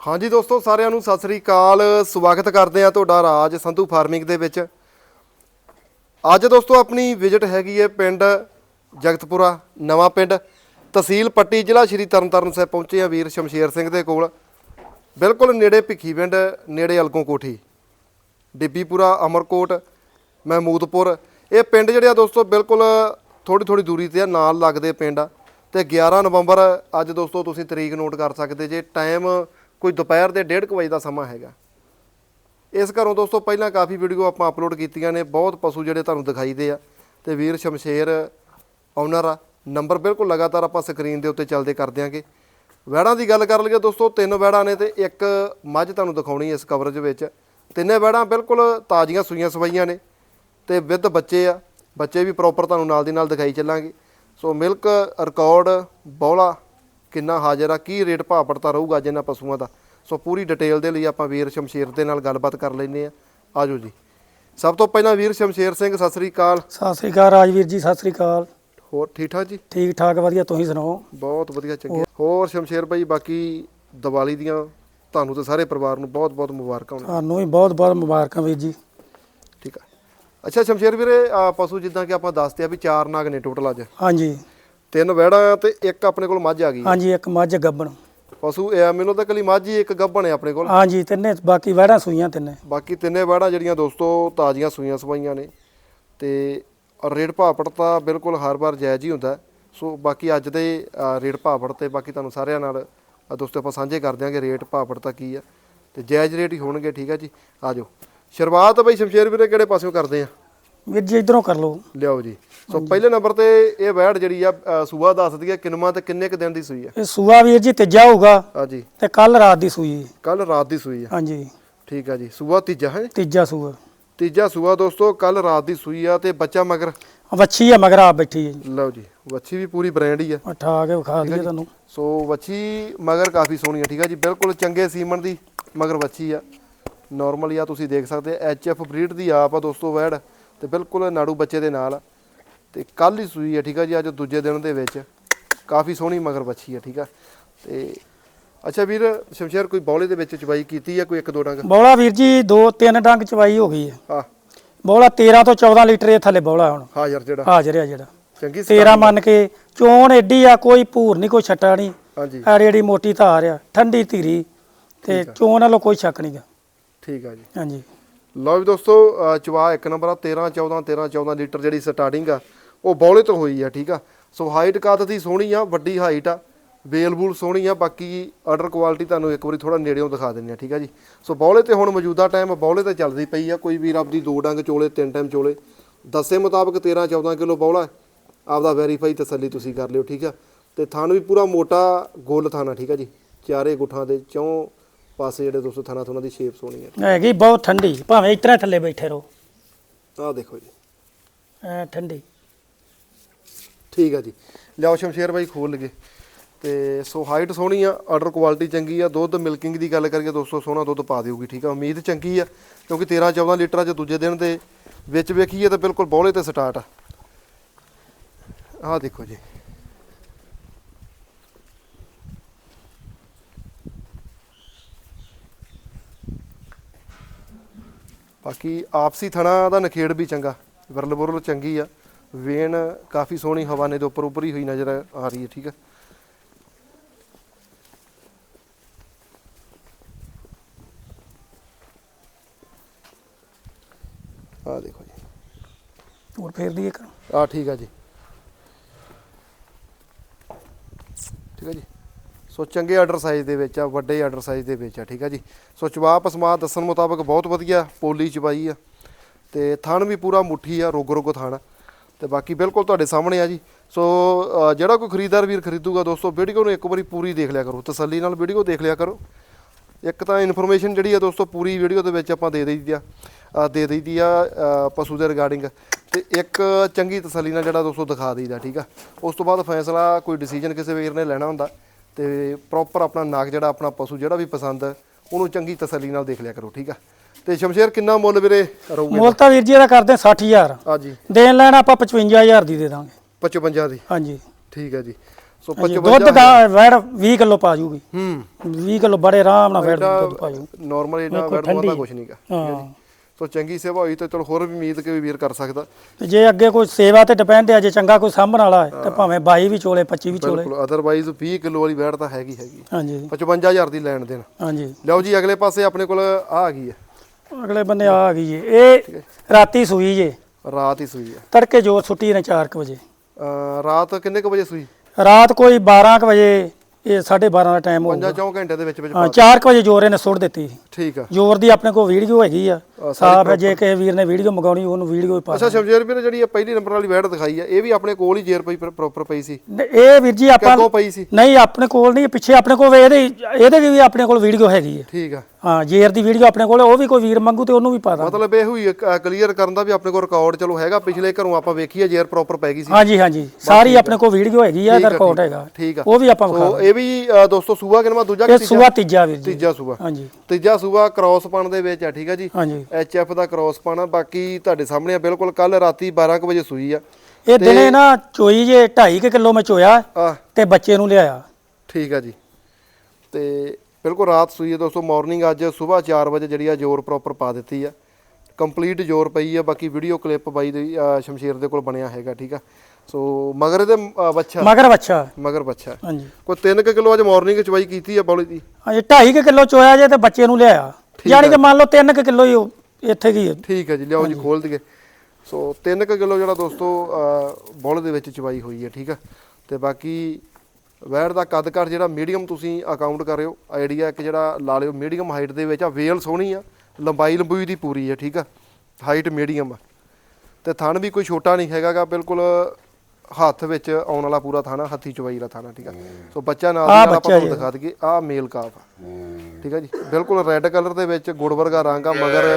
ਹਾਂਜੀ ਦੋਸਤੋ, ਸਾਰਿਆਂ ਨੂੰ ਸਤਿ ਸ੍ਰੀ ਅਕਾਲ। ਸਵਾਗਤ ਕਰਦੇ ਆ ਤੁਹਾਡਾ ਰਾਜ ਸੰਧੂ ਫਾਰਮਿੰਗ ਦੇ ਵਿੱਚ। ਅੱਜ ਦੋਸਤੋ, ਆਪਣੀ ਵਿਜ਼ਿਟ ਹੈਗੀ ਹੈ ਪਿੰਡ ਜਗਤਪੁਰਾ, ਨਵਾਂ ਪਿੰਡ। ਤਹਿਸੀਲ ਪੱਟੀ, ਜ਼ਿਲ੍ਹਾ ਸ਼੍ਰੀ ਤਰਨਤਾਰਨ ਸਾਹਿਬ ਪਹੁੰਚੇ ਆ ਵੀਰ ਸ਼ਮਸ਼ੇਰ ਸਿੰਘ ਦੇ ਕੋਲ। ਬਿਲਕੁਲ ਨੇੜੇ ਭਿੱਖੀ ਪਿੰਡ, ਨੇੜੇ ਅਲਗੋਂ ਕੋਠੀ। ਡਿੱਬੀਪੁਰਾ, ਅਮਰਕੋਟ, ਮਹਿਮੂਦਪੁਰ। ਇਹ ਪਿੰਡ ਜਿਹੜੇ ਆ ਦੋਸਤੋ, ਬਿਲਕੁਲ ਥੋੜੀ ਥੋੜੀ ਦੂਰੀ ਤੇ ਆ, ਨਾਲ ਲੱਗਦੇ ਪਿੰਡ ਆ। ਤੇ 11 ਨਵੰਬਰ, ਅੱਜ ਦੋਸਤੋ, ਤੁਸੀਂ ਤਰੀਕ ਨੋਟ ਕਰ ਸਕਦੇ ਜੇ ਟਾਈਮ ਕੋਈ ਦੁਪਹਿਰ ਦੇ 1:30 ਵਜੇ ਦਾ ਸਮਾਂ ਹੈਗਾ। ਇਸ ਘਰੋਂ ਦੋਸਤੋ, ਪਹਿਲਾਂ ਕਾਫੀ ਵੀਡੀਓ ਆਪਾਂ ਅਪਲੋਡ ਕੀਤੀਆਂ ਨੇ, ਬਹੁਤ ਪਸ਼ੂ ਜਿਹੜੇ ਤੁਹਾਨੂੰ ਦਿਖਾਈ ਦੇ ਆ। ਤੇ ਵੀਰ ਸ਼ਮਸ਼ੇਰ ਓਨਰ ਆ ਨੰਬਰ ਬਿਲਕੁਲ ਲਗਾਤਾਰ ਆਪਾਂ ਸਕਰੀਨ ਦੇ ਉੱਤੇ ਚੱਲਦੇ ਕਰ ਦਿਆਂਗੇ ਵੈੜਾਂ ਦੀ ਗੱਲ ਕਰ ਲਈਏ ਦੋਸਤੋ, ਤਿੰਨ ਵੈੜਾਂ ਨੇ ਤੇ ਇੱਕ ਮੱਝ ਤੁਹਾਨੂੰ ਦਿਖਾਉਣੀ ਇਸ ਕਵਰੇਜ ਵਿੱਚ। ਤਿੰਨੇ ਵੈੜਾਂ ਬਿਲਕੁਲ ਤਾਜ਼ੀਆਂ ਸੂਈਆਂ ਸਵਾਈਆਂ ਨੇ ਤੇ ਵਿਦ ਬੱਚੇ ਆ। ਬੱਚੇ ਵੀ ਪ੍ਰੋਪਰ ਤੁਹਾਨੂੰ ਨਾਲ ਦੀ ਨਾਲ ਦਿਖਾਈ ਚੱਲਾਂਗੇ। ਸੋ ਮਿਲਕ ਰਿਕਾਰਡ ਬੌਲਾ ਕਿੰਨਾ ਹਾਜ਼ਰ ਆ ਕੀ ਰੇਟ ਭਾਅ ਪੜਤਾ ਰਹੂਗਾ ਅੱਜ ਇਹਨਾਂ ਪਸ਼ੂਆਂ ਦਾ। ਸੋ ਪੂਰੀ ਡਿਟੇਲ ਦੇ ਲਈ ਆਪਾਂ ਵੀਰ ਸ਼ਮਸ਼ੇਰ ਦੇ ਨਾਲ ਗੱਲਬਾਤ ਕਰ ਲੈਂਦੇ ਆ ਆਜੋ ਜੀ। ਸਭ ਤੋਂ ਪਹਿਲਾਂ ਵੀਰ ਸ਼ਮਸ਼ੇਰ ਸਿੰਘ ਸਤਿ ਸ੍ਰੀ ਅਕਾਲ। ਸਤਿ ਸ੍ਰੀ ਅਕਾਲ ਰਾਜਵੀਰ ਜੀ ਸਤਿ ਸ੍ਰੀ ਅਕਾਲ। ਹੋਰ ਠੀਕ ਠਾਕ ਜੀ? ਠੀਕ ਠਾਕ ਵਧੀਆ ਤੁਸੀਂ ਸੁਣਾਓ? ਬਹੁਤ ਵਧੀਆ ਚੰਗੇ। ਹੋਰ ਸ਼ਮਸ਼ੇਰ ਭਾਈ ਬਾਕੀ ਦੀਵਾਲੀ ਦੀਆਂ ਤੁਹਾਨੂੰ ਤੇ ਸਾਰੇ ਪਰਿਵਾਰ ਨੂੰ ਬਹੁਤ ਬਹੁਤ ਮੁਬਾਰਕਾਂ ਹੋਣ ਤੁਹਾਨੂੰ ਵੀ ਬਹੁਤ ਬਹੁਤ ਮੁਬਾਰਕਾਂ ਵੀਰ ਜੀ। ਠੀਕ ਆ। ਅੱਛਾ ਸ਼ਮਸ਼ੇਰ ਵੀਰੇ ਪਸ਼ੂ ਜਿੱਦਾਂ ਕਿ ਆਪਾਂ ਦੱਸਦੇ ਆ ਵੀ ਚਾਰ ਨਾਗ ਨੇ ਟੋਟਲ ਅੱਜ। ਹਾਂਜੀ। ਤਿੰਨ ਵਹਿੜਾਂ ਤੇ ਇੱਕ ਆਪਣੇ ਕੋਲ ਮੱਝ ਆ ਗਈ। ਹਾਂਜੀ ਇੱਕ ਮੱਝ ਗੱਬਣ। ਪਸ਼ੂ ਇਹ ਆ, ਮੈਨੂੰ ਤਾਂ ਕੱਲੀ ਮੱਝ ਹੀ ਇੱਕ ਗੱਭਣ ਹੈ ਆਪਣੇ ਕੋਲ। ਹਾਂਜੀ ਤਿੰਨੇ ਬਾਕੀ ਵਹਿੜਾਂ ਸੂਈਆਂ ਤਿੰਨੇ। ਬਾਕੀ ਤਿੰਨੇ ਵਹਿੜਾਂ ਜਿਹੜੀਆਂ ਦੋਸਤੋ ਤਾਜ਼ੀਆਂ ਸੂਈਆਂ ਸਵਾਈਆਂ ਨੇ। ਤੇ ਰੇਟ ਭਾਅ ਪੜਤਾ ਬਿਲਕੁਲ ਹਰ ਵਾਰ ਜਾਇਜ਼ ਹੀ ਹੁੰਦਾ। ਸੋ ਬਾਕੀ ਅੱਜ ਦੇ ਅ, ਰੇਟ ਭਾਅ ਪੜ ਤੇ ਬਾਕੀ ਤੁਹਾਨੂੰ ਸਾਰਿਆਂ ਨਾਲ ਅ, ਦੋਸਤੋ ਆਪਾਂ ਸਾਂਝੇ ਕਰ ਦਿਆਂਗੇ ਰੇਟ ਭਾਅ ਪੜਤਾ ਕੀ ਆ। ਤੇ ਜਾਇਜ਼ ਰੇਟ ਹੀ ਹੋਣਗੇ ਠੀਕ ਆ ਜੀ? ਆਜੋ ਸ਼ੁਰੂਆਤ ਬਈ ਸ਼ਮਸ਼ੇਰ ਵੀਰੇ ਕਿਹੜੇ ਪਾਸਿਓਂ ਕਰਦੇ ਆ? ਵੀਰ ਜੀ ਇਧਰੋਂ ਕਰ ਲਓ। ਲਿਆਓ ਜੀ। ਸੋ ਪਹਿਲੇ ਨੰਬਰ ਤੇ ਇਹ ਵਹਿੜ ਜਿਹੜੀ ਆ ਅ, ਸੂਆ ਦੱਸਦੀ ਆ ਕਿੰਨਵਾਂ ਤੇ ਕਿੰਨੇ ਕ ਦਿਨ ਦੀ ਸੂਈ ਆ? ਇਹ ਸੂਆ ਵੀਰ ਜੀ ਤੀਜਾ ਹੋਊਗਾ ਆ ਜੀ। ਤੇ ਕੱਲ ਰਾਤ ਦੀ ਸੂਈ। ਕੱਲ ਰਾਤ ਦੀ ਸੂਈ ਆ। ਹਾਂਜੀ। ਠੀਕ ਆ ਜੀ। ਸੂਆ ਤੀਜਾ ਹੈ? ਤੀਜਾ ਸੂਆ। ਤੀਜਾ ਸੂਆ ਦੋਸਤੋ ਕੱਲ ਰਾਤ ਦੀ ਸੂਈ ਆ ਤੇ ਬੱਚਾ ਮਗਰ? ਵੱਛੀ ਆ ਮਗਰ ਆ ਬੈਠੀ ਹੈ ਜੀ। ਲਓ ਜੀ। ਵੱਛੀ ਵੀ ਪੂਰੀ ਬ੍ਰਾਂਡ ਹੀ ਆ। ਉਠਾ ਕੇ ਵਿਖਾ ਦਈਏ ਤੁਹਾਨੂੰ। ਸੋ ਵੱਛੀ ਮਗਰ ਕਾਫੀ ਸੋਹਣੀ ਆ ਠੀਕ ਆ ਜੀ। ਬਿਲਕੁਲ ਚੰਗੇ ਸੀਮਨ ਦੀ ਮਗਰ ਵੱਛੀ ਆ। ਨਾਰਮਲੀ ਆ ਤੁਸੀਂ ਦੇਖ ਸਕਦੇ ਐਚ ਐਫ ਬਰੀਡ ਦੀ ਆਪ ਆ ਦੋਸਤੋ ਵੈੜ। ਤੇ ਬਿਲਕੁਲ ਨਾੜੂ ਬੱਚੇ ਦੇ ਨਾਲ। ਤੇ ਕੱਲ ਹੀ ਸੂਈ ਆ ਠੀਕ ਆ ਜੀ ਅੱਜ ਦੂਜੇ ਦਿਨ ਦੇ ਵਿੱਚ। ਕਾਫੀ ਸੋਹਣੀ ਮਗਰ ਵੱਛੀ ਆ ਠੀਕ ਆ। ਤੇ ਅੱਛਾ ਵੀਰ ਸ਼ਮਸ਼ੇਰ ਕੋਈ ਬੌਲੇ ਦੇ ਵਿੱਚ ਚਵਾਈ ਕੀਤੀ ਆ ਕੋਈ ਇੱਕ ਦੋ ਡੰਗ? ਬੌਲਾ ਵੀਰ ਜੀ ਦੋ ਤਿੰਨ ਡੰਗ ਚਵਾਈ ਹੋ ਗਈ ਹੈ। ਆ ਬੌਲਾ 13 ਤੋਂ 14 ਲੀਟਰ ਇਹ ਥੱਲੇ ਬੌਲਾ ਹੁਣ। ਹਾਂ ਯਾਰ ਜਿਹੜਾ। ਹਾਜ਼ਰ ਆ ਜਿਹੜਾ। ਚੰਗੀ 13 ਮੰਨ ਕੇ ਚੋਣ ਐਡੀ ਆ ਕੋਈ ਭੂਰ ਨਹੀਂ ਕੋਈ ਛੱਟਾ ਨਹੀਂ। ਹਾਂਜੀ। ਆ ਜਿਹੜੀ ਮੋਟੀ ਧਾਰ ਆ ਠੰਡੀ ਧੀਰੀ। ਤੇ ਚੋਣ ਨਾਲੋਂ ਕੋਈ ਸ਼ੱਕ ਨਹੀਂਗਾ ਠੀਕ ਆ ਜੀ। ਹਾਂਜੀ। ਲਓ ਵੀ ਦੋਸਤੋ ਚਵਾ ਇੱਕ ਨੰਬਰ ਆ 13 14 13 14 ਲੀਟਰ ਜਿਹੜੀ ਸਟਾਰਟਿੰਗ ਆ, ਉਹ ਬੌਲੇ ਤੋਂ ਹੋਈ ਆ, ਠੀਕ ਆ? ਸੋ ਹਾਈਟ ਕੱਦ ਦੀ ਸੋਹਣੀ ਆ, ਵੱਡੀ ਹਾਈਟ ਆ ਵੇਲ ਬੂਲ ਸੋਹਣੀ ਆ, ਬਾਕੀ ਆਰਡਰ ਕੁਆਲਿਟੀ ਤੁਹਾਨੂੰ ਇੱਕ ਵਾਰੀ ਥੋੜਾ ਨੇੜਿਓਂ ਦਿਖਾ ਦਿੰਨੇ ਆ, ਠੀਕ ਆ ਜੀ? ਸੋ ਬੌਲੇ ਤੇ ਹੁਣ ਮੌਜੂਦਾ ਟਾਈਮ ਬੌਲੇ ਤੇ ਚੱਲਦੀ ਪਈ ਆ, ਕੋਈ ਵੀਰ ਆਪਦੀ ਦੋ ਡੰਗ ਚੋਲੇ, ਤਿੰਨ ਟਾਈਮ ਚੋਲੇ। ਦੱਸੇ ਮੁਤਾਬਕ 13 14 ਕਿਲੋ ਬੌਲਾ ਆਪਦਾ ਵੈਰੀਫਾਈ ਤਸੱਲੀ ਤੁਸੀਂ ਕਰ ਲਿਓ, ਠੀਕ ਆ? ਤੇ ਥਣ ਵੀ ਪੂਰਾ ਮੋਟਾ ਗੋਲ ਥਾਣਾ ਠੀਕ ਆ ਜੀ? ਚਾਰੇ ਗੁੱਠਾਂ ਦੇ ਚੋਂ ਪਾਸੇ ਜਿਹੜੇ ਦੋਸਤੋ ਥਣਾ ਥੁਣਾ ਦੀ ਸ਼ੇਪ ਸੋਹਣੀ ਆ ਹੈਗੀ ਬਹੁਤ ਠੰਡੀ ਭਾਵੇਂ ਇਤਰਾ ਥੱਲੇ ਬੈਠੇ ਰਹੋ। ਆਹ ਦੇਖੋ ਜੀ। ਐ ਠੰਡੀ। ਠੀਕ ਆ ਜੀ। ਲਿਆਓ ਸ਼ਮਸ਼ੇਰ ਬਾਈ ਖੋਲ ਲਗੇ ਤੇ ਸੋ ਹਾਈਟ ਸੋਹਣੀ ਆ ਆਰਡਰ ਕੁਆਲਿਟੀ ਚੰਗੀ ਆ। ਦੁੱਧ ਮਿਲਕਿੰਗ ਦੀ ਗੱਲ ਕਰੀਏ ਦੋਸਤੋ ਸੋਹਣਾ ਦੁੱਧ ਪਾ ਦਿਓਗੀ ਠੀਕ ਆ? ਉਮੀਦ ਚੰਗੀ ਆ ਕਿਉਂਕਿ 13 14 ਲੀਟਰ ਅੱਜ ਦੂਜੇ ਦਿਨ ਦੇ ਵਿੱਚ ਵੇਖੀਏ ਤਾਂ ਬਿਲਕੁਲ ਬੌਲੇ ਤੇ ਸਟਾਰਟ ਆ। ਆਹ ਦੇਖੋ ਜੀ। ਬਾਕੀ ਆਪਸੀ ਥਣਾ ਦਾ ਨਖੇੜ ਵੀ ਚੰਗਾ। ਵਿਰਲ ਬੁਰਲ ਚੰਗੀ ਆ। ਵੇਨ ਕਾਫੀ ਸੋਹਣੀ ਹਵਾਨੇ ਦੇ ਉੱਪਰ ਉੱਪਰ ਹੀ ਹੋਈ ਨਜ਼ਰ ਆ ਰਹੀ ਹੈ ਠੀਕ ਆ ਆ ਦੇਖੋ ਜੀ। ਹੋਰ ਫੇਰ ਦੀ ਇੱਕ। ਆ ਠੀਕ ਆ ਜੀ ਠੀਕ ਆ ਜੀ ਸੋ ਚੰਗੇ ਆਰਡਰ ਸਾਈਜ਼ ਦੇ ਵਿੱਚ ਆ ਵੱਡੇ ਆਰਡਰ ਸਾਈਜ਼ ਦੇ ਵਿੱਚ ਆ ਠੀਕ ਆ ਜੀ? ਸੋ ਚਵਾਪ ਸਮਾ ਦੱਸਣ ਮੁਤਾਬਕ ਬਹੁਤ ਵਧੀਆ ਪੋਲੀ ਚਵਾਈ ਆ। ਤੇ ਥਣ ਵੀ ਪੂਰਾ ਮੁੱਠੀ ਆ ਰੋਗੋ ਰੋਗੋ ਥਣ। ਆ। ਤੇ ਬਾਕੀ ਬਿਲਕੁਲ ਤੁਹਾਡੇ ਸਾਹਮਣੇ ਆ ਜੀ। ਸੋ ਜਿਹੜਾ ਕੋਈ ਖਰੀਦਦਾਰ ਵੀਰ ਖਰੀਦੂਗਾ ਦੋਸਤੋ ਵੀਡੀਓ ਨੂੰ ਇੱਕ ਵਾਰੀ ਪੂਰੀ ਦੇਖ ਲਿਆ ਕਰੋ। ਤਸੱਲੀ ਨਾਲ ਵੀਡੀਓ ਦੇਖ ਲਿਆ ਕਰੋ। ਇੱਕ ਤਾਂ ਇਨਫੋਰਮੇਸ਼ਨ ਜਿਹੜੀ ਆ ਦੋਸਤੋ ਪੂਰੀ ਵੀਡੀਓ ਦੇ ਵਿੱਚ ਆਪਾਂ ਦੇ ਦਈਦੀ ਆ। ਅ, ਦੇ ਦਈਦੀ ਆ ਪਸ਼ੂ ਦੇ ਰਿਗਾਰਡਿੰਗ ਤੇ ਇੱਕ ਚੰਗੀ ਤਸੱਲੀ ਨਾਲ ਜਿਹੜਾ ਦੋਸਤੋ ਦਿਖਾ ਦਈਦਾ ਠੀਕ ਆ? ਉਸ ਤੋਂ ਬਾਅਦ ਫੈਸਲਾ ਕੋਈ ਡਿਸੀਜਨ ਕਿਸੇ ਵੀਰ ਨੇ ਲੈਣਾ ਹੁੰਦਾ। ਤੇ ਪ੍ਰੋਪਰ ਆਪਣਾ ਨਾਗ ਜਿਹੜਾ ਆਪਣਾ ਪਸ਼ੂ ਜਿਹੜਾ ਵੀ ਪਸੰਦ ਹੈ, ਉਹਨੂੰ ਚੰਗੀ ਤਸੱਲੀ ਨਾਲ ਦੇਖ ਲਿਆ ਕਰੋ ਠੀਕ ਆ? ਤੇ ਸ਼ਮਸ਼ੇਰ ਕਿੰਨਾ ਮੁੱਲ ਵੀਰੇ ਰਹੂਗਾ ਮੁੱਲ ਤਾਂ ਵੀਰ ਜੀ ਇਹਦਾ ਕਰਦੇ 60000 ਆ ਜੀ। ਦੇਣ ਲੈਣ ਆਪਾਂ 55000 ਦੀ ਦੇ ਦਾਂਗੇ। 55 ਦੀ? ਹਾਂਜੀ। ਠੀਕ ਹੈ ਜੀ। ਸੋ ਹਾਂਜੀ, 55 ਦੁੱਧ ਦਾ ਵੈੜ 20 ਕਿਲੋ ਪਾ ਜੂਗੀ। ਹੂੰ। 20 ਕਿਲੋ ਬੜੇ ਆਰਾਮ ਨਾਲ ਵੈੜ ਦੁੱਧ ਪਾ ਜੂ ਨਾਰਮਲ ਇਹਨਾਂ ਵੈਟ ਦਾ। ਕੁਝ ਨਹੀਂਗਾ ਹਾਂ। ਸੋ ਚੰਗੀ ਸੇਵਾ ਹੋਈ ਤਾਂ ਚਲੋ ਹੋਰ ਵੀ ਉਮੀਦ ਕਿ ਵੀਰ ਕਰ ਸਕਦਾ। ਤੇ ਜੇ ਅੱਗੇ ਕੋਈ ਸੇਵਾ ਤੇ ਡਿਪੈਂਡ ਹੈ ਜੇ ਚੰਗਾ ਕੋਈ ਸਾਂਭਣ ਵਾਲਾ ਹੈ ਤੇ ਭਾਵੇਂ 22 ਵੀ ਚੋਲੇ 25 ਵੀ ਚੋਲੇ। ਬਿਲਕੁਲ ਅਦਰਵਾਈਜ਼ 20 ਕਿਲੋ ਵਾਲੀ ਵੈਟ ਤਾਂ ਹੈਗੀ ਹੈਗੀ। ਹਾਂਜੀ। 55000 ਦੀ ਲੈਣ ਦੇਣ। ਹਾਂਜੀ। ਲਓ ਜੀ ਅਗਲੇ ਪਾਸੇ ਆਪਣੇ ਕੋਲ ਆ ਆ ਗਈ ਹੈ। ਅਗਲੇ ਬੰਦੇ ਆ ਗਈ ਜੀ। ਇਹ ਰਾਤੀ ਸੂਈ ਜੇ। ਰਾਤ ਹੀ ਸੂਈ ਹੈ। ਤੜਕੇ ਜੋਰ ਸੁੱਟੀ ਨੇ 4 ਵਜੇ। ਰਾਤ ਕਿੰਨੇ ਕੁ ਵਜੇ ਸੂਈ? ਰਾਤ ਕੋਈ 12 ਕੁ ਵਜੇ ਇਹ 12:30 ਦਾ ਟਾਈਮ ਹੋ ਪੰਜਾਂ ਚੌਂ ਘੰਟੇ ਦੇ ਵਿੱਚ ਵਿੱਚ ਹਾਂ 4 ਵਜੇ ਜੋਰ ਇਹਨੇ ਸੁੱਟ ਦਿੱਤੀ। ਠੀਕ ਆ। ਜੋਰ ਦੀ ਆਪਣੇ ਕੋਲ ਵੀਡੀਓ ਹੈਗੀ ਆ। ਸਾਫ਼ ਹੈ ਜੇ ਕਿਸੇ ਵੀਰ ਨੇ ਵੀਡੀਓ ਮੰਗਾਉਣੀ ਉਹਨੂੰ ਵੀਡੀਓ ਹੀ ਪਾ ਅੱਛਾ ਸ਼ਮਸ਼ੇਰ ਵੀਰ ਜਿਹੜੀ ਇਹ ਪਹਿਲੀ ਨੰਬਰ ਵਾਲੀ ਵੈਟ ਦਿਖਾਈ ਆ ਇਹ ਵੀ ਆਪਣੇ ਕੋਲ ਹੀ ਜੇਰ ਪਈ ਪ੍ਰੋਪਰ ਪਈ ਸੀ। ਇਹ ਵੀਰ ਜੀ ਆਪਾਂ ਕਿੱਥੋਂ ਪਈ ਸੀ? ਨਹੀਂ ਆਪਣੇ ਕੋਲ ਨਹੀਂ ਪਿੱਛੇ ਆਪਣੇ ਕੋਲ ਇਹਦੇ ਇਹਦੇ ਵੀ ਆਪਣੇ ਕੋਲ ਵੀਡੀਓ ਹੈਗੀ ਹੈ ਠੀਕ ਆ। ਹਾਂ ਜੇਰ ਦੀ ਵੀਡੀਓ ਆਪਣੇ ਕੋਲ ਹੈ, ਉਹ ਵੀ ਕੋਈ ਵੀਰ ਮੰਗੂ ਤੇ ਉਹਨੂੰ ਵੀ ਪਾ ਦਾਂ ਮਤਲਬ ਇਹ ਹੋਈ ਕਲੀਅਰ ਕਰਨ ਦਾ ਵੀ ਆਪਣੇ ਕੋਲ ਰਿਕਾਰਡ ਚਲੋ ਹੈਗਾ ਪਿਛਲੇ ਘਰੋਂ ਆਪਾਂ ਵੇਖੀਏ ਜੇਰ ਪ੍ਰੋਪਰ ਪੈ ਗਈ ਸੀ। ਹਾਂਜੀ ਹਾਂਜੀ। ਸਾਰੀ ਆਪਣੇ ਕੋਲ ਵੀਡੀਓ ਹੈਗੀ ਆ ਇਹਦਾ ਰਿਕਾਰਡ ਹੈਗਾ। ਠੀਕ ਆ। ਉਹ ਵੀ ਆਪਾਂ ਵਿਖਾ ਇਹ ਵੀ ਦੋਸਤੋ ਸੂਆ ਕਿਨਵਾ ਦੂਜਾ ਤੀਜਾ? ਸੂਆ ਤੀਜਾ ਵੀਰ ਜੀ। ਤੀਜਾ ਸੂਆ। ਹਾਂਜੀ। ਤੀਜਾ ਸੂਆ ਕ੍ਰਾਸ ਪਣ ਦੇ ਵਿੱਚ ਆ ਠੀਕ ਆ ਜੀ? ਹਾਂਜੀ। ਐਚ ਐਫ ਦਾ ਕ੍ਰਾਸ ਪਣ ਆ ਬਾਕੀ ਤੁਹਾਡੇ ਸਾਹਮਣੇ ਆ ਬਿਲਕੁਲ ਕੱਲ ਰਾਤੀ 12 ਕੁ ਵਜੇ ਸੂਈ ਆ। ਇਹ ਦਿਨੇ ਨਾ ਚੋਈ ਜੇ 2.5 ਕਿਲੋ ਮੈਂ ਚੋਇਆ ਆ। ਤੇ ਬੱਚੇ ਨੂੰ ਲਿਆਇਆ। ਠੀਕ ਆ ਜੀ। ਤੇ ਬਿਲਕੁਲ ਰਾਤ ਸੂਈ ਹੈ ਦੋਸਤੋ ਮਾਰਨਿੰਗ ਅੱਜ ਸਵੇਰ 4 ਵਜੇ ਜਿਹੜੀ ਆ ਜੋਰ ਪ੍ਰੋਪਰ ਪਾ ਦਿੱਤੀ ਆ। ਕੰਪਲੀਟ ਜੋਰ ਪਈ ਆ ਬਾਕੀ ਵੀਡੀਓ ਕਲਿੱਪ ਬਾਈ ਦੀ ਸ਼ਮਸ਼ੀਰ ਦੇ ਕੋਲ ਬਣਿਆ ਹੈਗਾ ਠੀਕ ਆ। ਸੋ ਮਗਰ ਇਹਦੇ ਅ, ਬੱਚਾ ਮਗਰ ਬੱਚਾ ਮਗਰ ਬੱਚਾ ਹਾਂਜੀ। ਕੋਈ 3 ਕਿਲੋ ਅੱਜ ਮਾਰਨਿੰਗ ਚਵਾਈ ਕੀਤੀ ਆ ਬੌਲੀ ਦੀ? ਹਾਂਜੀ 2.5 ਕਿਲੋ ਚੋਇਆ ਜੇ ਤੇ ਬੱਚੇ ਨੂੰ ਲਿਆਇਆ। ਯਾਨੀ ਕਿ ਮੰਨ ਲਓ 3 ਕਿਲੋ ਹੀ ਉਹ ਇੱਥੇ ਕੀ ਹੈ। ਠੀਕ ਹੈ ਜੀ ਲਿਆਓ ਜੀ ਖੋਲ ਦਈਏ। ਸੋ 3 ਕਿਲੋ ਜਿਹੜਾ ਦੋਸਤੋ ਬੁੱਲ ਦੇ ਵਿੱਚ ਚਵਾਈ ਹੋਈ ਹੈ ਠੀਕ ਆ। ਤੇ ਬਾਕੀ ਵੈੜ ਦਾ ਕੱਦ ਘਰ ਜਿਹੜਾ ਮੀਡੀਅਮ ਤੁਸੀਂ ਅਕਾਊਂਟ ਕਰਿਓ ਆਈਡੀਆ ਇੱਕ ਜਿਹੜਾ ਲਾ ਲਿਓ ਮੀਡੀਅਮ ਹਾਈਟ ਦੇ ਵਿੱਚ ਆ ਵੇਲ ਸੋਹਣੀ ਆ ਲੰਬਾਈ ਲੰਬੂਈ ਦੀ ਪੂਰੀ ਹੈ ਠੀਕ ਆ। ਹਾਈਟ ਮੀਡੀਅਮ ਆ। ਤੇ ਥਣ ਵੀ ਕੋਈ ਛੋਟਾ ਨਹੀਂ ਹੈਗਾਗਾ ਬਿਲਕੁਲ ਹੱਥ ਵਿੱਚ ਆਉਣ ਵਾਲਾ ਪੂਰਾ ਥਾਣਾ ਹੱਥੀ ਚਵਾਈ ਵਾਲਾ ਥਾਣਾ ਠੀਕ ਆ। ਸੋ ਬੱਚਾ ਨਾਲ ਦੀ ਆਹ ਨਾਲ ਆਪਾਂ ਤੁਹਾਨੂੰ ਦਿਖਾ ਦਈਏ ਆ ਮੇਲ ਕਾਫ ਆ। ਠੀਕ ਆ ਜੀ। ਬਿਲਕੁਲ ਰੈੱਡ ਕਲਰ ਦੇ ਵਿੱਚ ਗੁੜ ਵਰਗਾ ਰੰਗ ਆ ਮਗਰ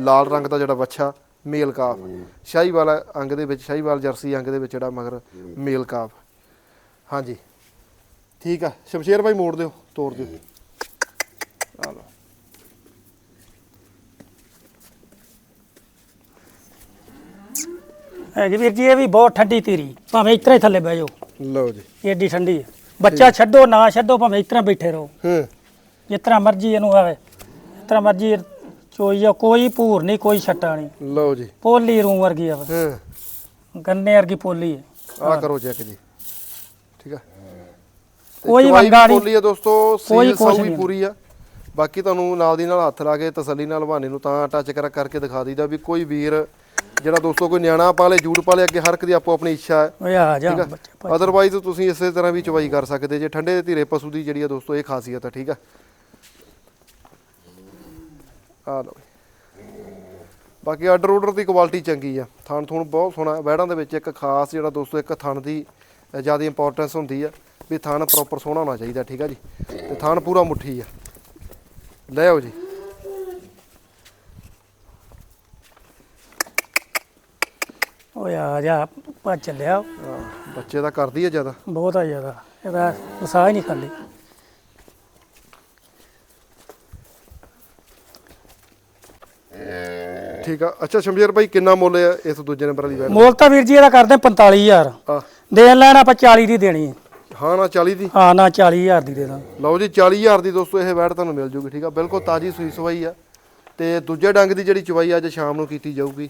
ਲਾਲ ਰੰਗ ਦਾ ਜਿਹੜਾ ਬੱਚਾ ਮੇਲ ਕਾਫ ਸ਼ਾਹੀਵਾਲ ਅੰਗ ਦੇ ਵਿੱਚ ਸ਼ਾਹੀਵਾਲ ਜਰਸੀ ਅੰਗ ਦੇ ਵਿੱਚ ਜਿਹੜਾ ਮਗਰ ਮੇਲ ਕਾਫ ਹਾਂਜੀ। ਠੀਕ ਆ। ਸ਼ਮਸ਼ੇਰ ਭਾਈ ਮੋੜ ਦਿਓ ਤੋੜ ਦਿਓ। ਆ ਲਓ। ਹੈਗੀ ਵੀਰ ਜੀ ਇਹ ਵੀ ਬਹੁਤ ਠੰਡੀ ਤੀਰੀ ਭਾਵੇਂ ਇਤਰਾ ਹੀ ਥੱਲੇ ਬਹਿ ਜਾਓ। ਲਓ ਜੀ। ਇਹ ਏਡੀ ਠੰਡੀ ਹੈ। ਬੱਚਾ ਛੱਡੋ ਨਾ ਛੱਡੋ ਭਾਵੇਂ ਇਤਰਾ ਬੈਠੇ ਰਹੋ। ਹੂੰ। ਜਿਸ ਤਰ੍ਹਾਂ ਮਰਜ਼ੀ ਇਹਨੂੰ ਆਵੇ ਜਿਸ ਤਰ੍ਹਾਂ ਮਰਜ਼ੀ ਚੋਈ ਆ ਕੋਈ ਭੂਰ ਨਹੀਂ ਕੋਈ ਛੱਟਾ ਨਹੀਂ। ਲਓ ਜੀ। ਪੋਲੀ ਰੂਮ ਵਰਗੀ ਆ ਬਸ। ਹੂੰ। ਗੰਨੇ ਵਰਗੀ ਪੋਲੀ ਹੈ। ਆ ਕਰੋ ਚੈੱਕ ਜੀ। ਠੀਕ ਆ? ਤੇ ਕੋਈ ਚਵਾਈ ਵੀ ਨਹੀਂ। ਪੋਲੀ ਆ ਦੋਸਤੋ ਕੋਈ ਸੀਲ ਕੁਛ ਸੌ ਵੀ ਨਹੀਂ। ਪੂਰੀ ਆ। ਬਾਕੀ ਤੁਹਾਨੂੰ ਨਾਲ ਦੀ ਨਾਲ ਹੱਥ ਲਾ ਕੇ ਤਸੱਲੀ ਨਾਲ ਬਹਾਨੇ ਨੂੰ ਤਾਂ ਟੱਚ ਕਰ ਕਰਕੇ ਦਿਖਾ ਦਈਦਾ ਵੀ ਕੋਈ ਵੀਰ ਜਿਹੜਾ ਦੋਸਤੋ ਕੋਈ ਨਿਆਣਾ ਪਾਲੇ ਜੂੜ ਪਾਲੇ ਅੱਗੇ ਹਰ ਇੱਕ ਦੀ ਆਪੋ ਆਪਣੀ ਇੱਛਾ ਹੈ। ਓਏ ਆ ਜਾ ਬੱਚੇ। ਅਦਰਵਾਈਜ਼ ਤੁਸੀਂ ਇਸੇ ਤਰ੍ਹਾਂ ਵੀ ਚਵਾਈ ਕਰ ਸਕਦੇ ਜੇ। ਠੰਡੇ ਦੇ ਧੀਰੇ ਪਸ਼ੂ ਦੀ ਜਿਹੜੀ ਆ ਦੋਸਤੋ ਇਹ ਖਾਸੀਅਤ ਆ ਠੀਕ ਆ? ਆ ਲਓ ਬਾਕੀ ਆਰਡਰ ਆਰਡਰ ਦੀ ਕੁਆਲਿਟੀ ਚੰਗੀ ਆ। ਥਣ ਥੁਣ ਬਹੁਤ ਸੋਹਣਾ ਵੈੜਾਂ ਦੇ ਵਿੱਚ ਇੱਕ ਖਾਸ ਜਿਹੜਾ ਦੋਸਤੋ ਇੱਕ ਥਣ ਦੀ ਜ਼ਿਆਦਾ ਇੰਪੋਰਟੈਂਸ ਹੁੰਦੀ ਆ ਵੀ ਥਣ ਪ੍ਰੋਪਰ ਸੋਹਣਾ ਹੋਣਾ ਚਾਹੀਦਾ ਠੀਕ ਆ ਜੀ? ਤੇ ਥਣ ਪੂਰਾ ਮੁੱਠੀ ਆ। ਲੈ ਆਓ ਜੀ। ਓਏ ਆ ਜਾ ਭੱਜ ਚੱਲਿਆ। ਬੱਚੇ ਦਾ ਕਰਦੀ ਆ ਜ਼ਿਆਦਾ। ਬਹੁਤ ਆ ਜ਼ਿਆਦਾ। ਇਹਦਾ ਵਸਾ ਹੀ ਨਹੀਂ ਖਾਲੀ ਠੀਕ ਆ। ਅੱਛਾ ਸ਼ਮਸ਼ੇਰ ਭਾਈ ਕਿੰਨਾ ਮੁੱਲ ਆ ਇਸ ਦੂਜੇ ਨੰਬਰ ਵਾਲੀ ਵੈੜ ਮੋਲ ਤਾਂ ਵੀਰ ਜੀ ਇਹਦਾ ਕਰਦੇ 45000 ਆ ਦੇਣ ਲੈਣ ਆਪਾਂ 40 ਦੀ ਦੇਣੀ ਹੈ। ਹਾਂ ਨਾ 40 ਦੀ? ਹਾਂ ਨਾ 40000 ਦੀ ਦੇ ਦਾਂ। ਲਓ ਜੀ 40000 ਦੀ ਦੋਸਤੋ ਇਹ ਵੈੜ ਤੁਹਾਨੂੰ ਮਿਲ ਜੂਗੀ ਠੀਕ ਆ? ਬਿਲਕੁਲ ਤਾਜੀ ਸੂਈ ਸਵਾਈ ਆ। ਤੇ ਦੂਜੇ ਡੰਗ ਦੀ ਜਿਹੜੀ ਚਵਾਈ ਅੱਜ ਸ਼ਾਮ ਨੂੰ ਕੀਤੀ ਜਾਊਗੀ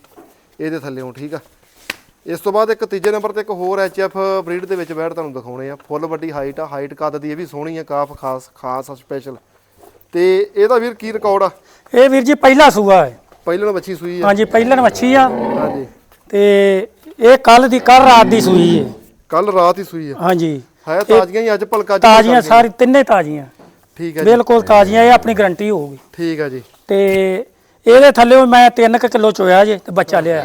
ਇਹਦੇ ਥੱਲੇੋਂ ਠੀਕ ਆ? ਇਸ ਤੋਂ ਬਾਅਦ ਇੱਕ ਤੀਜੇ ਨੰਬਰ ਤੇ ਇੱਕ ਹੋਰ ਐਚਐਫ ਬਰੀਡ ਦੇ ਵਿੱਚ ਵੈੜ ਤੁਹਾਨੂੰ ਦਿਖਾਉਣੇ ਆ। ਫੁੱਲ ਵੱਡੀ ਹਾਈਟ ਆ ਹਾਈਟ ਕੱਦ ਦੀ ਇਹ ਵੀ ਸੋਹਣੀ ਆ ਕਾਫ ਖਾਸ ਖਾਸ ਸਪੈਸ਼ਲ ਤੇ ਇਹਦਾ ਵੀਰ ਕੀ ਰਿਕਾਰਡ ਆ? ਇਹ ਵੀਰ ਜੀ ਪਹਿਲਾ ਸੂਆ ਹੈ। ਪਹਿਲਾਂ ਬੱਚੀ ਸੂਈ ਆ। ਹਾਂਜੀ ਪਹਿਲਣ ਵੱਛੀ ਆ। ਹਾਂਜੀ। ਤੇ ਇਹ ਕੱਲ ਦੀ ਕੱਲ ਰਾਤ ਦੀ ਸੂਈ ਹੈ ਕੱਲ ਰਾਤ ਹੀ ਸੂਈ ਆ। ਹਾਂਜੀ। ਹੈ ਤਾਜ਼ੀਆਂ ਹੀ ਅੱਜ ਭਲਕਾ ਤਾਜ਼ੀਆਂ ਸਾਰੀ ਤਿੰਨੇ ਤਾਜ਼ੀਆਂ। ਠੀਕ ਹੈ ਜੀ। ਬਿਲਕੁਲ ਤਾਜ਼ੀਆਂ ਇਹ ਆਪਣੀ ਗਰੰਟੀ ਹੋਊਗੀ। ਠੀਕ ਆ ਜੀ। ਤੇ ਇਹਦੇ ਥੱਲੇ ਮੈਂ 3 ਕਿਲੋ ਚੋਇਆ ਜੇ ਤੇ ਬੱਚਾ ਲਿਆ।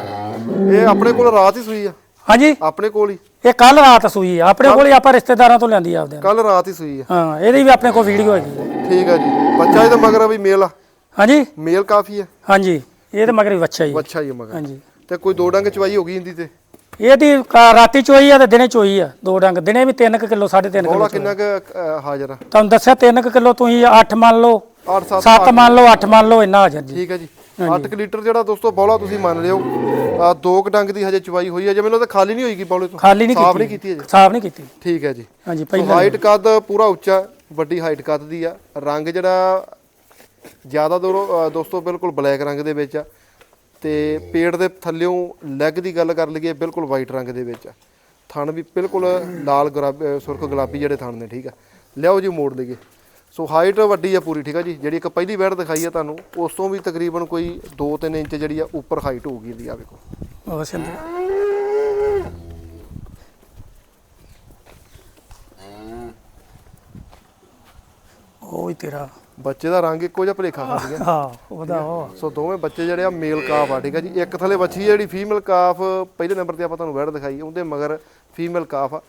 ਇਹ ਆਪਣੇ ਕੋਲ ਰਾਤ ਹੀ ਸੂਈ ਆ। ਹਾਂਜੀ? ਆਪਣੇ ਕੋਲ ਹੀ। ਇਹ ਕੱਲ ਰਾਤ ਸੂਈ ਆ। ਆਪਣੇ ਕੋਲ ਹੀ ਆਪਾਂ ਰਿਸ਼ਤੇਦਾਰਾਂ ਤੋਂ ਲਿਆਂਦੀ ਆਪਦੇ ਕੱਲ ਰਾਤ ਹੀ ਸੂਈ ਆ। ਹਾਂ ਇਹਦੀ ਵੀ ਆਪਣੇ ਕੋਲ ਵੀਡੀਓ ਹੈਗੀ। ਠੀਕ ਆ ਜੀ। ਬੱਚਾ ਇਹਦਾ ਮਗਰ ਆ ਵੀ ਮੇਲ ਆ। ਹਾਂਜੀ? ਮੇਲ ਕਾਫੀ ਆ। ਹਾਂਜੀ ਇਹ ਤੇ ਮਗਰ ਵੀ ਬੱਚਾ ਹੀ। ਅੱਛਾ ਹੀ ਆ ਮਗਰ। ਹਾਂਜੀ। ਤੇ ਕੋਈ ਦੋ ਡੰਗ ਚਵਾਈ ਹੋ ਗਈ ਇੰਦੀ ਤੇ? ਇਹਦੀ ਕਾ- ਰਾਤੀ ਚੋਈ ਆ ਤੇ ਦਿਨੇ ਚੋਈ ਆ ਦੋ ਡੰਗ। ਦਿਨੇ ਵੀ 3 ਕਿਲੋ 3.5 ਬੋਲਾ ਕਿਲੋ ਕਿੰਨਾ ਕੁ ਹਾਜ਼ਰ ਆ? ਤੁਹਾਨੂੰ ਦੱਸਿਆ 3 ਕਿਲੋ ਤੁਸੀਂ 8 ਮੰਨ ਲਓ। 8 7 7 ਮੰਨ ਲਓ 8 ਮੰਨ ਲਓ ਇੰਨਾ ਹਾਜ਼ਰ ਜੀ ਠੀਕ ਆ ਜੀ। 8 ਲੀਟਰ ਜਿਹੜਾ ਦੋਸਤੋ ਬੌਲਾ ਤੁਸੀਂ ਮੰਨ ਲਿਓ ਆ ਦੋ ਡੰਗ ਦੀ ਹਜੇ ਚਵਾਈ ਹੋਈ ਹੈ ਜੇ ਮੈਨੂੰ ਤਾਂ ਖਾਲੀ ਨਹੀਂ ਹੋਈਗੀ ਬੌਲੇ ਤੋਂ। ਖਾਲੀ ਨਹੀਂ ਸਾਫ਼ ਕੀਤੀ ਨਹੀਂ ਕੀਤੀ ਸਾਫ਼ ਨਹੀਂ ਕੀਤੀ। ਠੀਕ ਹੈ ਜੀ। ਹਾਂਜੀ ਪਹਿਲਾਂ ਹਾਈਟ ਕੱਦ ਪੂਰਾ ਉੱਚਾ ਵੱਡੀ ਹਾਈਟ ਕੱਦ ਦੀ ਆ। ਰੰਗ ਜਿਹੜਾ ਜ਼ਿਆਦਾ ਦੋਸਤੋ ਬਿਲਕੁਲ ਬਲੈਕ ਰੰਗ ਦੇ ਵਿੱਚ ਆ। ਤੇ ਪੇਟ ਦੇ ਥੱਲਿਓਂ ਲੈਗ ਦੀ ਗੱਲ ਕਰ ਲਈਏ ਬਿਲਕੁਲ ਵਾਈਟ ਰੰਗ ਦੇ ਵਿੱਚ ਆ। ਥਣ ਵੀ ਬਿਲਕੁਲ ਲਾਲ ਸੁਰਖ ਗੁਲਾਬੀ ਜਿਹੜੇ ਥਣ ਨੇ ਠੀਕ ਆ। ਲਿਆਓ ਜੀ ਮੋੜ ਲਈਏ। ਸੋ ਹਾਈਟ ਵੱਡੀ ਆ ਪੂਰੀ ਠੀਕ ਆ ਜੀ? ਜਿਹੜੀ ਇੱਕ ਪਹਿਲੀ ਵੈੜ ਦਿਖਾਈ ਆ ਤੁਹਾਨੂੰ ਉਸ ਤੋਂ ਵੀ ਤਕਰੀਬਨ ਕੋਈ 2-3 ਇੰਚ ਜਿਹੜੀ ਆ ਉੱਪਰ ਹਾਈਟ ਹੋਊਗੀ ਇਹਦੀ ਆ ਵੇਖੋ। ਉਹ ਹੀ ਤੇਰਾ। ਬੱਚੇ ਦਾ ਰੰਗ ਇੱਕੋ ਜਿਹਾ ਭਲੇਖਾ ਖਾ ਗਿਆ। ਹਾਂ ਉਹਦਾ ਉਹ ਸੋ ਦੋਵੇਂ ਬੱਚੇ ਜਿਹੜੇ ਆ ਮੇਲ ਕਾਫ ਆ ਠੀਕ ਆ ਜੀ? ਇੱਕ ਥੱਲੇ ਬੱਚੀ ਜਿਹੜੀ ਫੀਮੇਲ ਕਾਫ ਪਹਿਲੇ ਨੰਬਰ ਤੇ ਆਪਾਂ ਤੁਹਾਨੂੰ ਵੈੜ ਦਿਖਾਈ ਉਹਦੇ ਮਗਰ ਫੀਮੇਲ ਕਾਫ ਆ।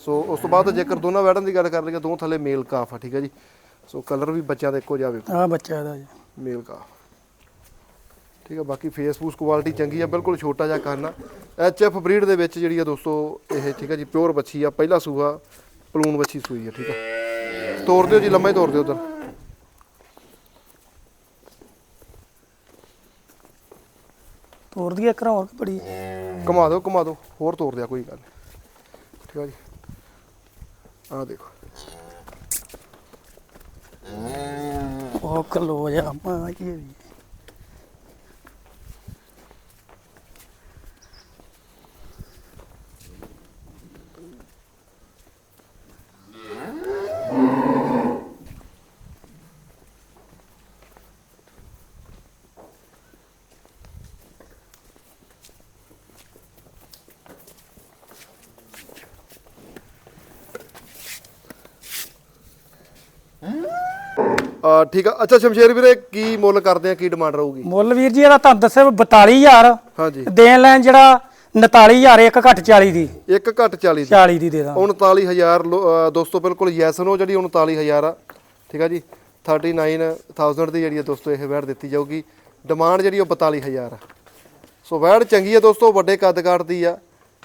ਸੋ ਉਸ ਤੋਂ ਬਾਅਦ ਜੇਕਰ ਦੋਨਾਂ ਵੈੜਾਂ ਦੀ ਗੱਲ ਕਰ ਲਈਏ ਦੋ ਥੱਲੇ ਮੇਲ ਕਾਫ ਆ ਠੀਕ ਆ ਜੀ। ਸੋ ਕਲਰ ਵੀ ਬੱਚਿਆਂ ਦਾ ਇੱਕੋ ਜਿਹਾ ਵੇਖੋ। ਆ ਬੱਚਾ ਇਹਦਾ ਜੀ। ਮੇਲ ਕਾਫ। ਠੀਕ ਆ ਬਾਕੀ ਫੇਸ ਫੂਸ ਕੁਆਲਿਟੀ ਚੰਗੀ ਆ ਬਿਲਕੁਲ ਛੋਟਾ ਜਿਹਾ ਕੰਨ ਐਚ ਐਫ ਬਰੀਡ ਦੇ ਵਿੱਚ ਜਿਹੜੀ ਆ ਦੋਸਤੋ ਇਹ ਠੀਕ ਆ ਜੀ ਪਿਓਰ ਬੱਚੀ ਆ ਪਹਿਲਾ ਸੂਆ ਪਲੂਨ ਬੱਚੀ ਸੂਈ ਆ ਠੀਕ ਆ ਤੋੜ ਦਿਓ ਜੀ ਲੰਮਾ ਹੀ ਤੋੜ ਦਿਓ ਉਧਰ। ਤੋੜ ਦੀ ਇੱਕ ਹੋਰ ਬੜੀ? ਘੁਮਾ ਦਿਓ ਘੁਮਾ ਦਿਓ ਹੋਰ ਤੋੜ ਦਿਆ ਕੋਈ ਗੱਲ। ਠੀਕ ਆ ਜੀ। ਆਹ ਦੇਖੋ। ਉਹ ਕਲੋ ਜਾ ਮਾਂ ਕੀ ਠੀਕ ਆ। ਅੱਛਾ ਸ਼ਮਸ਼ੇਰ ਵੀਰੇ ਕੀ ਮੁੱਲ ਕਰਦੇ ਆ? ਕੀ ਡਿਮਾਂਡ ਰਹੂਗੀ? ਮੁੱਲ ਵੀਰ ਜੀ ਇਹਦਾ ਤੁਹਾਨੂੰ ਦੱਸਿਆ ਵੀ 42000 ਹਾਂਜੀ। ਦੇਣ ਲੈਣ ਜਿਹੜਾ 49000 ਇੱਕ ਘੱਟ 40 ਦੀ। ਇੱਕ ਘੱਟ 40 ਦੀ। 40 ਦੀ ਦੇ ਦਾਂ 39000 ਲੋ- ਅ, ਦੋਸਤੋ ਬਿਲਕੁਲ ਯੈਸ ਨੋ ਜਿਹੜੀ 39000 ਆ। ਠੀਕ ਆ ਜੀ? 39000 ਦੀ ਜਿਹੜੀ ਆ ਦੋਸਤੋ ਇਹ ਵੈੜ ਦਿੱਤੀ ਜਾਊਗੀ। ਡਿਮਾਂਡ ਜਿਹੜੀ ਉਹ 42000 ਆ। ਸੋ ਵੈੜ ਚੰਗੀ ਆ ਦੋਸਤੋ ਵੱਡੇ ਕੱਦ ਕਾਠ ਦੀ ਆ।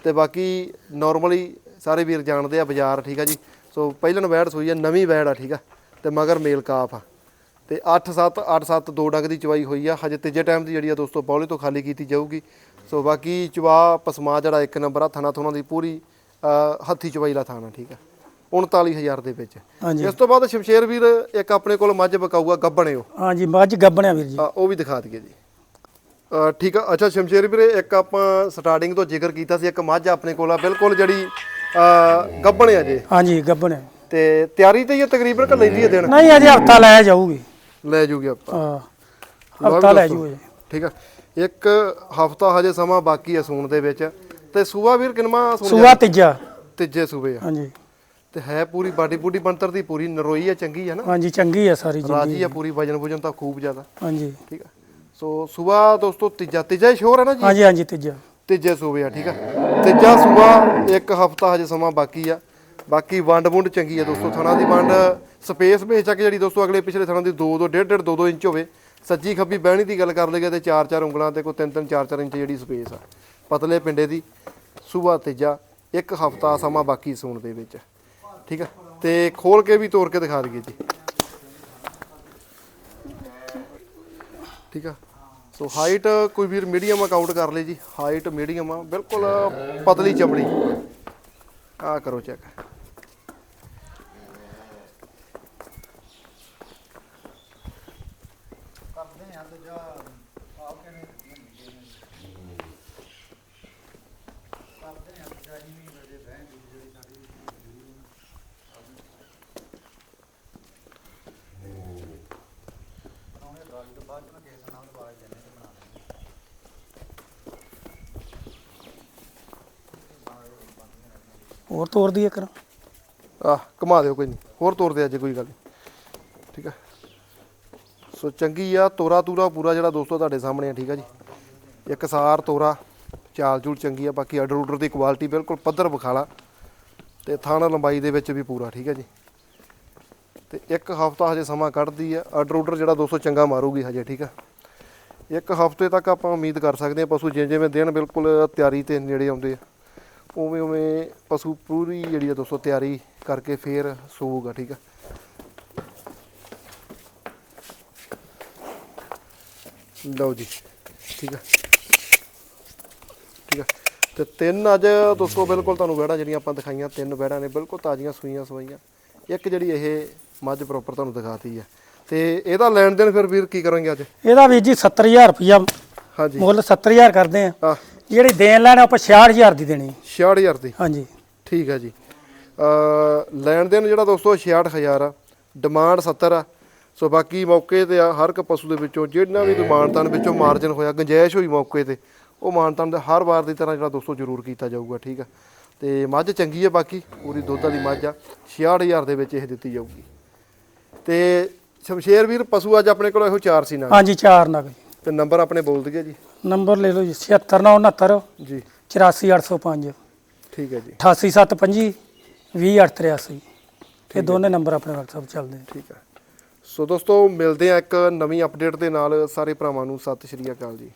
ਤੇ ਬਾਕੀ ਨਾਰਮਲੀ ਸਾਰੇ ਵੀਰ ਜਾਣਦੇ ਆ ਬਾਜ਼ਾਰ ਠੀਕ ਆ ਜੀ? ਸੋ ਪਹਿਲਨ ਵੈੜ ਸੋਈ ਆ ਨਵੀਂ ਵੈੜ ਆ ਠੀਕ ਆ? ਤੇ ਮਗਰ ਮੇਲ ਕਾਫ ਆ। ਤੇ 8-7 8-7 ਦੋ ਡੰਗ ਦੀ ਚਵਾਈ ਹੋਈ ਆ। ਹਜੇ ਤੀਜੇ ਟਾਈਮ ਦੀ ਜਿਹੜੀ ਆ ਦੋਸਤੋ ਬੌਲੇ ਤੋਂ ਖਾਲੀ ਕੀਤੀ ਜਾਊਗੀ। ਸੋ ਬਾਕੀ ਚਵਾ ਪਸਮਾ ਜਿਹੜਾ ਇੱਕ ਨੰਬਰ ਆ ਥਣਾ ਥੋਣਾ ਦੀ ਪੂਰੀ ਹੱਥੀ ਚਵਾਈ ਦਾ ਥਾਣਾ ਠੀਕ ਆ। 39000 ਦੇ ਵਿੱਚ। ਇਸ ਤੋਂ ਬਾਅਦ ਸ਼ਮਸ਼ੇਰ ਵੀਰ ਇੱਕ ਆਪਣੇ ਕੋਲ ਮੱਝ ਬਕਾਊਗਾ ਗੱਬਣੇ ਉਹ ਹਾਂਜੀ ਮੱਝ ਗੱਬਣਿਆ ਵੀਰ ਜੀ। ਉਹ ਵੀ ਦਿਖਾ ਦਈਏ ਜੀ। ਠੀਕ ਆ। ਅੱਛਾ ਸ਼ਮਸ਼ੇਰ ਵੀਰੇ ਇੱਕ ਆਪਾਂ ਸਟਾਰਟਿੰਗ ਤੋਂ ਜ਼ਿਕਰ ਕੀਤਾ ਸੀ ਇੱਕ ਮੱਝ ਆਪਣੇ ਕੋਲ ਆ ਬਿਲਕੁਲ ਜਿਹੜੀ ਅ, ਗੱਭਣ ਆ ਜੇ। ਹਾਂਜੀ ਗੱਬਣਿਆ ਤੇ ਤਿਆਰੀ ਤੇ ਹੀ ਆ ਤਕਰੀਬਨ ਕਿ ਲੈਂਦੀ ਹੈ ਦਿਨ? ਨਹੀਂ ਅਜੇ ਹਫਤਾ ਲੈ ਜਾਊਗੀ। ਲੈ ਜੂਗੀ ਆਪਾਂ। ਹਾਂ। ਲਓ ਵੀ ਹਫਤਾ ਲੈ ਦੋਸਤੋ, ਜੂ। ਅਜੇ ਠੀਕ ਆ। ਇੱਕ ਹਫਤਾ ਹਜੇ ਸਮਾਂ ਬਾਕੀ ਆ ਸੂਣ ਦੇ ਵਿੱਚ। ਤੇ ਸੂਆ ਵੀਰ ਕਿਨਮਾ ਸੂਣ ਸੂਆ ਤੀਜਾ। ਤੀਜੇ ਸੂਬੇ ਆ। ਹਾਂਜੀ। ਤੇ ਹੈ ਪੂਰੀ ਬਾਡੀ ਬੂਡੀ ਬੰਤਰ ਦੀ ਪੂਰੀ ਨਰੋਈ ਆ ਚੰਗੀ ਆ ਨਾ? ਹਾਂਜੀ ਚੰਗੀ ਆ ਸਾਰੀ ਜੀ ਰਾਜੀ ਆ ਪੂਰੀ ਵਜਨ ਵਜਨ ਤਾਂ ਖੂਬ ਜ਼ਿਆਦਾ। ਹਾਂਜੀ। ਠੀਕ ਆ। ਸੋ ਸੂਆ ਦੋਸਤੋ ਤੀਜਾ। ਤੀਜਾ ਹੀ ਸ਼ੋਰ ਹੈ ਨਾ ਜੀ? ਹਾਂਜੀ ਹਾਂਜੀ ਤੀਜਾ। ਤੀਜੇ ਸੂਬੇ ਆ ਠੀਕ ਆ। ਤੀਜਾ ਸੂਆ ਇੱਕ ਹਫਤਾ ਹਜੇ ਸਮਾਂ ਬਾਕੀ ਆ। ਬਾਕੀ ਵੰਡ ਵੁੰਡ ਚੰਗੀ ਆ ਦੋਸਤੋ। ਥਣਾ ਦੀ ਵੰਡ ਸਪੇਸ ਬੇਸ਼ੱਕ ਜਿਹੜੀ ਦੋਸਤੋ ਅਗਲੇ ਪਿਛਲੇ ਥਣਾ ਦੀ 2 2 1.5 1.5 2 2 ਇੰਚ ਹੋਵੇ ਸੱਜੀ ਖੱਬੀ ਬਹਿਣੀ ਦੀ ਗੱਲ ਕਰ ਲਈਏ ਤੇ 4 4 ਉਂਗਲਾਂ ਤੇ ਕੋਈ 3 3 4 4 ਇੰਚ ਜਿਹੜੀ ਸਪੇਸ ਆ। ਪਤਲੇ ਪਿੰਡੇ ਦੀ ਸੂਆ ਤੀਜਾ, ਇੱਕ ਹਫਤਾ ਸਮਾਂ ਬਾਕੀ ਸੂਣ ਦੇ ਵਿੱਚ। ਠੀਕ ਆ? ਤੇ ਖੋਲ ਕੇ ਵੀ ਤੋੜ ਕੇ ਦਿਖਾ ਦਈਏ ਜੀ। ਠੀਕ ਆ? ਸੋ ਹਾਈਟ ਕੋਈ ਵੀਰ ਮੀਡੀਅਮ ਅਕਾਊਂਟ ਕਰ ਲਈ ਜੀ। ਹਾਈਟ ਮੀਡੀਅਮ ਆ, ਬਿਲਕੁਲ ਪਤਲੀ ਚਮੜੀ। ਆ ਕਰੋ ਚੈੱਕ ਹੋਰ ਤੋੜ ਦੀ ਇੱਕ ਆ ਘੁਮਾ ਦਿਓ ਕੋਈ ਨਹੀਂ। ਹੋਰ ਤੋਰ ਦੇ ਅੱਜ ਕੋਈ ਗੱਲ ਨਹੀਂ। ਠੀਕ ਆ। ਸੋ ਚੰਗੀ ਆ, ਤੋਰਾ ਤੂਰਾ ਪੂਰਾ ਜਿਹੜਾ ਦੋਸਤੋ ਤੁਹਾਡੇ ਸਾਹਮਣੇ ਆ, ਠੀਕ ਆ ਜੀ। ਇੱਕ ਸਾਰ ਤੋਰਾ, ਚਾਲ ਚੂਲ ਚੰਗੀ ਆ, ਬਾਕੀ ਆਰਡਰ ਆਰਡਰ ਦੀ ਕੁਆਲਿਟੀ ਬਿਲਕੁਲ ਪੱਧਰ ਵਿਖਾਲਾ। ਤੇ ਥਾਣਾ ਲੰਬਾਈ ਦੇ ਵਿੱਚ ਵੀ ਪੂਰਾ, ਠੀਕ ਆ ਜੀ। ਤੇ ਇੱਕ ਹਫਤਾ ਹਜੇ ਸਮਾਂ ਕੱਢਦੀ ਆ ਆਰਡਰ ਆਰਡਰ ਜਿਹੜਾ ਦੋਸਤੋ ਚੰਗਾ ਮਾਰੂਗੀ ਹਜੇ, ਠੀਕ ਆ। ਇੱਕ ਹਫ਼ਤੇ ਤੱਕ ਆਪਾਂ ਉਮੀਦ ਕਰ ਸਕਦੇ ਆ, ਪਸ਼ੂ ਜਿਵੇਂ ਜਿਵੇਂ ਦਿਨ ਬਿਲਕੁਲ ਤਿਆਰੀ ਤੇ ਨੇੜੇ ਆਉਂਦੇ ਆ। ਉਵੇਂ ਉਵੇਂ ਪਸ਼ੂ ਪੂਰੀ ਜਿਹੜੀ ਆ ਦੋਸਤੋ ਤਿਆਰੀ ਕਰਕੇ ਫੇਰ ਸੂਗਾ ਠੀਕ ਆ। ਲਓ ਜੀ ਠੀਕ ਆ। ਠੀਕ ਆ। ਤੇ ਤਿੰਨ ਅੱਜ ਦੋਸਤੋ ਬਿਲਕੁਲ ਤੁਹਾਨੂੰ ਵਹਿੜਾਂ ਜਿਹੜੀਆਂ ਆਪਾਂ ਦਿਖਾਈਆਂ ਤਿੰਨ ਵਹਿੜਾਂ ਨੇ ਬਿਲਕੁਲ ਤਾਜ਼ੀਆਂ ਸੂਈਆਂ ਸਵਾਈਆਂ। ਇੱਕ ਜਿਹੜੀ ਇਹ ਮੱਝ ਪ੍ਰੋਪਰ ਤੁਹਾਨੂੰ ਦਿਖਾਤੀ ਆ। ਤੇ ਇਹਦਾ ਲੈਣ ਦੇਣ ਫਿਰ ਵੀਰ ਕੀ ਕਰਾਂਗੇ ਅੱਜ? ਇਹਦਾ ਵੀਰ ਜੀ 70000 ਰੁਪਇਆ ਹਾਂਜੀ। ਮੁੱਲ 70000 ਕਰਦੇ ਆ। ਆ ਜਿਹੜੀ ਦੇਣ ਲੈਣ ਆਪਾਂ 66000 ਦੀ ਦੇਣੀ। 66000 ਦੀ? ਹਾਂਜੀ। ਠੀਕ ਹੈ ਜੀ। ਅ ਲੈਣ ਦੇਣ ਜਿਹੜਾ ਦੋਸਤੋ 66000 ਆ ਡਿਮਾਂਡ 70 ਆ। ਸੋ ਬਾਕੀ ਮੌਕੇ ਤੇ ਆ ਹਰ ਇੱਕ ਪਸ਼ੂ ਦੇ ਵਿੱਚੋਂ ਜਿਹੜਾ ਵੀ ਕੋਈ ਮਾਨਤਾਨ ਵਿੱਚੋਂ ਮਾਰਜਨ ਹੋਇਆ ਗੁੰਜਾਇਸ਼ ਹੋਈ ਮੌਕੇ ਤੇ ਉਹ ਮਾਨਤਾਨ ਦਾ ਹਰ ਵਾਰ ਦੀ ਤਰ੍ਹਾਂ ਜਿਹੜਾ ਦੋਸਤੋ ਜ਼ਰੂਰ ਕੀਤਾ ਜਾਊਗਾ ਠੀਕ ਆ। ਤੇ ਮੱਝ ਚੰਗੀ ਹੈ ਬਾਕੀ ਪੂਰੀ ਦੁੱਧ ਵਾਲੀ ਮੱਝ ਆ 66000 ਦੇ ਵਿੱਚ ਇਹ ਦਿੱਤੀ ਜਾਊਗੀ। ਤੇ ਸ਼ਮਸ਼ੇਰ ਵੀਰ ਪਸ਼ੂ ਅੱਜ ਆਪਣੇ ਕੋਲ ਇਹੋ ਚਾਰ ਸੀ ਨਾ? ਹਾਂਜੀ ਚਾਰ ਨਗ ਜੀ। ਤੇ ਨੰਬਰ ਆਪਣੇ ਬੋਲ ਦਈਏ ਜੀ? ਨੰਬਰ ਲੈ ਲਓ ਜੀ 76969 ਜੀ। 84805 ਠੀਕ ਹੈ ਜੀ। 88725 20883 ਇਹ ਦੋਨੇ ਨੰਬਰ ਆਪਣੇ WhatsApp ਚੱਲਦੇ ਨੇ ਠੀਕ ਹੈ। ਸੋ ਦੋਸਤੋ ਮਿਲਦੇ ਆ ਇੱਕ ਨਵੀਂ ਅਪਡੇਟ ਦੇ ਨਾਲ। ਸਾਰੇ ਭਰਾਵਾਂ ਨੂੰ ਸਤਿ ਸ਼੍ਰੀ ਅਕਾਲ ਜੀ।